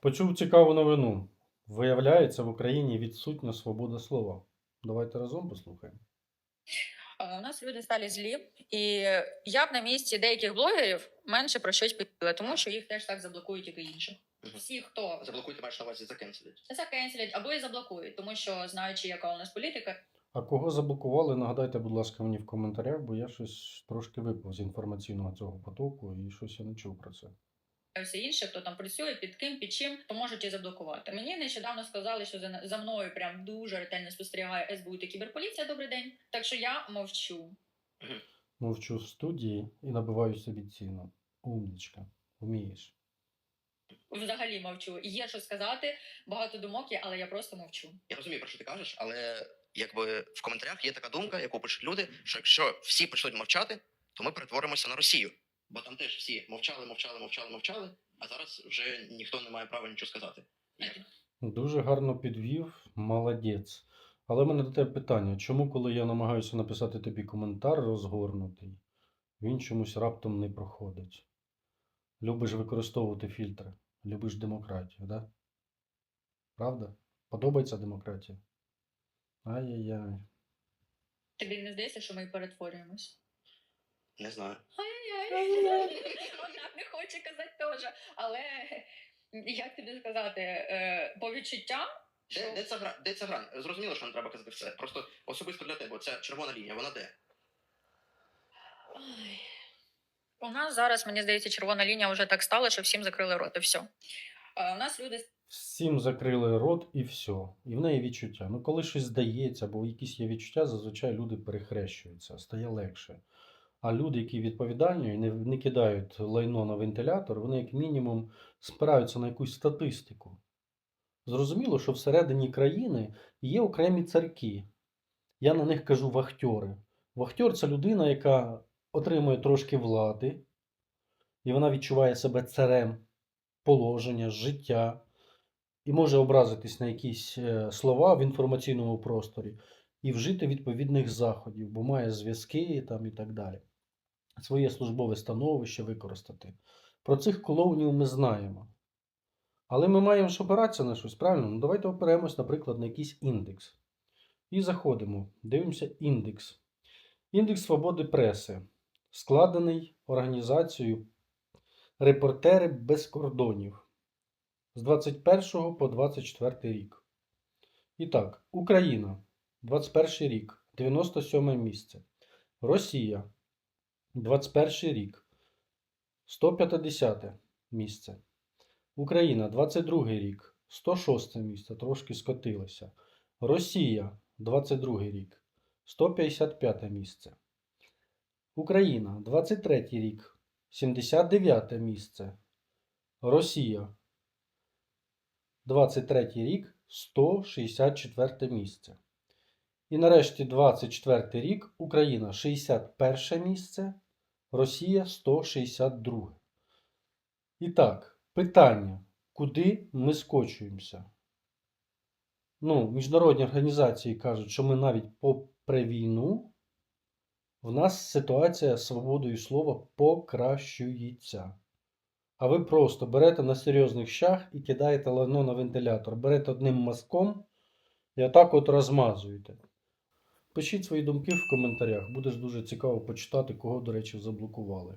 Почув цікаву новину. Виявляється, в Україні відсутня свобода слова. Давайте разом послухаємо. Е, У нас люди стали злі, і я б на місці деяких блогерів менше про щось писала, тому що їх теж так заблокують, як і інші. Мгм. Всі, хто Заблокуйте маєш на увазі закенселять. закенселять або і заблокують, тому що знаючи, яка у нас політика, А кого заблокували, нагадайте, будь ласка, мені в коментарях, бо я щось трошки випав з інформаційного цього потоку і щось я не чув про це. А все інше, хто там працює, під ким, під чим, то можуть і заблокувати. Мені нещодавно сказали, що за, за мною прям дуже ретельно спостерігає СБУ та кіберполіція. Добрий день. Так що я мовчу. Мовчу в студії і набиваю собі ціну. Умнічка, вмієш. Взагалі мовчу. Є що сказати, багато думок є, але я просто мовчу. Я розумію, про що ти кажеш, але якби в коментарях є така думка, яку пишуть люди, що якщо всі почнуть мовчати, то ми перетворимося на Росію. Бо там теж всі мовчали, мовчали, мовчали, мовчали, а зараз вже ніхто не має права нічого сказати. Дуже гарно підвів, молодець. Але в мене до тебе питання: чому, коли я намагаюся написати тобі коментар розгорнутий, він чомусь раптом не проходить? Любиш використовувати фільтри, любиш демократію, да? Правда? Подобається демократія? Ай-яй-яй. Тобі не здається, що ми перетворюємось? Не знаю. Вона не хоче казати теж. Але як тобі сказати, е, по відчуттям, Де, де, ця гра, де ця грань? Зрозуміло, що не треба казати все. Просто особисто для тебе, ця червона лінія, вона де? Ой. у нас зараз, мені здається, червона лінія вже так стала, що всім закрили рот і все. Е, У нас люди Всім закрили рот і все. І в неї відчуття. Ну, коли щось здається, або якісь є відчуття, зазвичай люди перехрещуються, стає легше. А люди, які відповідальні і не, не кидають лайно на вентилятор, вони як мінімум спираються на якусь статистику. Зрозуміло, що всередині країни є окремі царки. Я на них кажу вахтьори. Вахтьор це людина, яка отримує трошки влади, і вона відчуває себе царем положення, життя, і може образитись на якісь е, слова в інформаційному просторі і вжити відповідних заходів, бо має зв'язки там і так далі. Своє службове становище використати. Про цих клоунів ми знаємо. Але ми маємо ж опиратися на щось, правильно? Ну, давайте оперемось, наприклад, на якийсь індекс. І заходимо, дивимося індекс. Індекс свободи преси, складений організацією Репортери без кордонів з 21 по 24 рік. І так, Україна 21 рік, 97 місце. Росія 21 рік, 150 місце. Україна 22 рік, 106 місце, трошки скотилося. Росія 22 рік, 155 місце. Україна 23 рік, 79 місце. Росія 23 рік 164 місце. І нарешті 24 рік Україна 61 місце, Росія 162. І так, питання, куди ми скочуємося? Ну, міжнародні організації кажуть, що ми навіть попри війну в нас ситуація з свободою слова покращується. А ви просто берете на серйозних щах і кидаєте лайно на вентилятор. Берете одним мазком і отак от розмазуєте. Пишіть свої думки в коментарях. Буде дуже цікаво почитати, кого, до речі, заблокували.